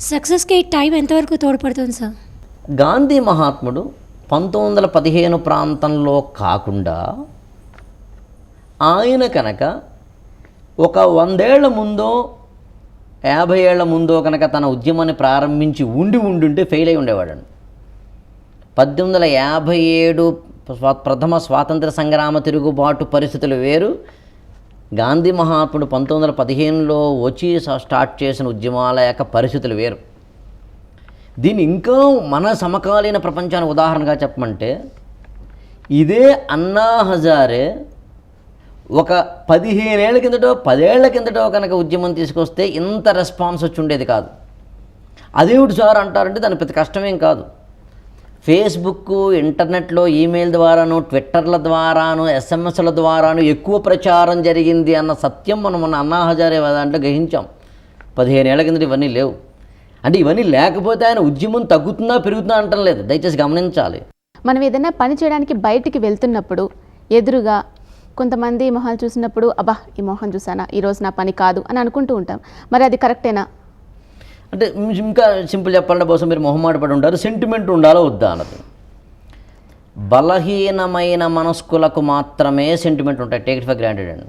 సక్సెస్కి టైం ఎంతవరకు తోడ్పడుతుంది సార్? గాంధీ మహాత్ముడు పంతొమ్మిది వందల పదిహేను ప్రాంతంలో కాకుండా ఆయన కనుక ఒక వందేళ్ళ ముందో యాభై ఏళ్ళ ముందో కనుక తన ఉద్యమాన్ని ప్రారంభించి ఉండి ఉండుంటే ఫెయిల్ అయి ఉండేవాడండి. పద్దెనిమిది వందల యాభై ఏడు ప్రథమ స్వాతంత్ర సంగ్రామ తిరుగుబాటు పరిస్థితులు వేరు గాంధీ మహాత్ముడు పంతొమ్మిది వందల పదిహేనులో వచ్చి స్టార్ట్ చేసిన ఉద్యమాల యొక్క పరిస్థితులు వేరు. దీన్ని ఇంకా మన సమకాలీన ప్రపంచానికి ఉదాహరణగా చెప్పమంటే ఇదే అన్నా హజారే ఒక పదిహేనేళ్ళ కిందటో పదేళ్ళ కిందటో కనుక ఉద్యమం తీసుకొస్తే ఇంత రెస్పాన్స్ వచ్చి ఉండేది కాదు. అదేమిటి సార్ అంటారంటే దాని ప్రతి కష్టమేం కాదు. ఫేస్బుక్ ఇంటర్నెట్లో ఈమెయిల్ ద్వారాను ట్విట్టర్ల ద్వారాను ఎస్ఎంఎస్ల ద్వారాను ఎక్కువ ప్రచారం జరిగింది అన్న సత్యం మనం మన అన్నా హజారే దాంట్లో గ్రహించాం. పదిహేను కింద కిందట ఇవన్నీ లేవు. అంటే ఇవన్నీ లేకపోతే ఆయన ఉద్యమం తగ్గుతుందా పెరుగుతుందా అంటం లేదు. దయచేసి గమనించాలి. మనం ఏదైనా పని చేయడానికి బయటికి వెళ్తున్నప్పుడు ఎదురుగా కొంతమంది మొహాలు చూసినప్పుడు అబ్బా ఈ మొహం చూసానా ఈరోజు నా పని కాదు అని అనుకుంటూ ఉంటాం. మరి అది కరెక్టేనా? అంటే ఇంకా సింపుల్ చెప్పాలంటే బహుశా మీరు మొహమాట పడి ఉంటారు సెంటిమెంట్ ఉండాలో వద్దా అన్నది. బలహీనమైన మనస్కులకు మాత్రమే సెంటిమెంట్ ఉంటాయి. టేక్ ఫర్ గ్రాంటెడ్ అండి.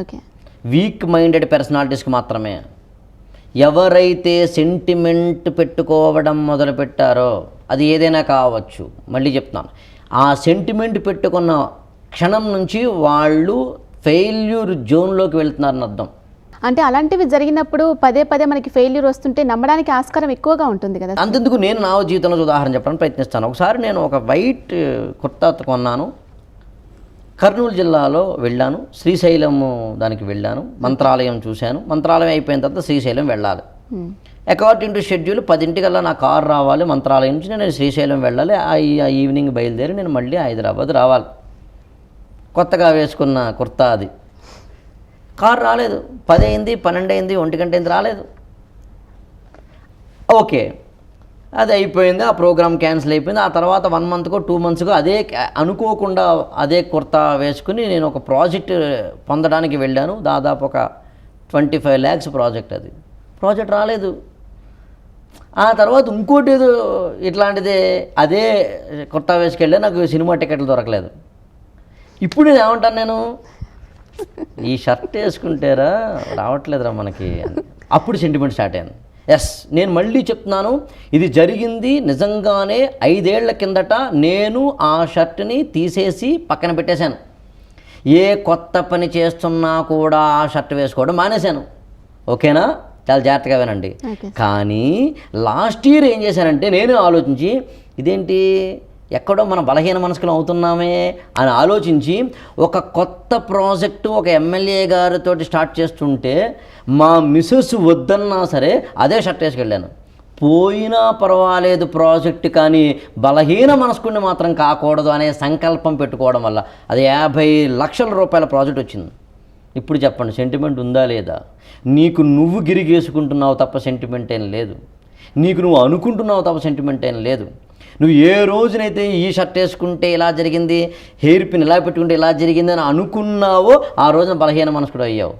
ఓకే. వీక్ మైండెడ్ పర్సనాలిటీస్కి మాత్రమే. ఎవరైతే సెంటిమెంట్ పెట్టుకోవడం మొదలుపెట్టారో అది ఏదైనా కావచ్చు. మళ్ళీ చెప్తున్నాను. ఆ సెంటిమెంట్ పెట్టుకున్న క్షణం నుంచి వాళ్ళు ఫెయిల్యూర్ జోన్లోకి వెళ్తున్నారని అర్థం. అంటే అలాంటివి జరిగినప్పుడు పదే పదే మనకి ఫెయిల్యూర్ వస్తుంటే నమ్మడానికి ఆస్కారం ఎక్కువగా ఉంటుంది కదా అంతెందుకు నేను నా జీవితంలో ఉదాహరణ చెప్పడానికి ప్రయత్నిస్తాను. ఒకసారి నేను ఒక వైట్ కుర్తా కొన్నాను. కర్నూలు జిల్లాలో వెళ్ళాను. శ్రీశైలం దానికి వెళ్ళాను. మంత్రాలయం చూశాను. మంత్రాలయం అయిపోయిన తర్వాత శ్రీశైలం వెళ్ళాలి. అకార్డింగ్ టు షెడ్యూల్ పదింటికల్లా నా కారు రావాలి. మంత్రాలయం నుంచి నేను శ్రీశైలం వెళ్ళాలి. ఆ ఈవినింగ్ బయలుదేరి నేను మళ్ళీ హైదరాబాద్ రావాలి. కొత్తగా వేసుకున్న కుర్తా అది. కారు రాలేదు. పది అయింది పన్నెండు అయింది ఒంటి గంట అయింది రాలేదు. ఓకే. అది అయిపోయింది ఆ ప్రోగ్రామ్ క్యాన్సిల్ అయిపోయింది. ఆ తర్వాత వన్ మంత్కో టూ మంత్స్కో అదే అనుకోకుండా అదే కుర్తా వేసుకుని నేను ఒక ప్రాజెక్ట్ పొందడానికి వెళ్ళాను. దాదాపు ఒక ట్వంటీ ఫైవ్ ల్యాక్స్ ప్రాజెక్ట్ అది. ప్రాజెక్ట్ రాలేదు. ఆ తర్వాత ఇంకోటి ఏదో ఇట్లాంటిదే అదే కుర్తా వేసుకెళ్ళి నాకు సినిమా టికెట్లు దొరకలేదు. ఇప్పుడు నేను ఏమంటాను నేను? ఈ షర్ట్ వేసుకుంటేరా రావట్లేదురా మనకి. అప్పుడు సెంటిమెంట్ స్టార్ట్ అయింది. ఎస్ నేను మళ్ళీ చెప్తున్నాను ఇది జరిగింది నిజంగానే ఐదేళ్ళ కిందట నేను ఆ షర్ట్ని తీసేసి పక్కన పెట్టేశాను. ఏ కొత్త పని చేస్తున్నా కూడా ఆ షర్ట్ వేసుకోవడం మానేశాను. ఓకేనా? చాలా జాగ్రత్తగా వినండి. కానీ లాస్ట్ ఇయర్ ఏం చేశానంటే నేను ఆలోచించి ఇదేంటి ఎక్కడో మన బలహీన మనసుకులు అవుతున్నామే అని ఆలోచించి ఒక కొత్త ప్రాజెక్టు ఒక ఎమ్మెల్యే గారితో స్టార్ట్ చేస్తుంటే మా మిస్సెస్ వద్దన్నా సరే అదే షర్ట్ వేసుకెళ్ళాను. పోయినా పర్వాలేదు ప్రాజెక్ట్ కానీ బలహీన మనస్కుని మాత్రం కాకూడదు అనే సంకల్పం పెట్టుకోవడం వల్ల అది యాభై లక్షల రూపాయల ప్రాజెక్ట్ వచ్చింది. ఇప్పుడు చెప్పండి సెంటిమెంట్ ఉందా లేదా? నీకు నువ్వు గిరిగేసుకుంటున్నావు తప్ప సెంటిమెంట్ ఏం లేదు. నీకు నువ్వు అనుకుంటున్నావు తప్ప సెంటిమెంట్ ఏం లేదు. నువ్వు ఏ రోజునైతే ఈ షర్ట్ వేసుకుంటే ఇలా జరిగింది హెయిర్ పిన్ ఇలా పెట్టుకుంటే ఇలా జరిగింది అని అనుకున్నావో ఆ రోజున బలహీన మనసుకుడు అయ్యావు.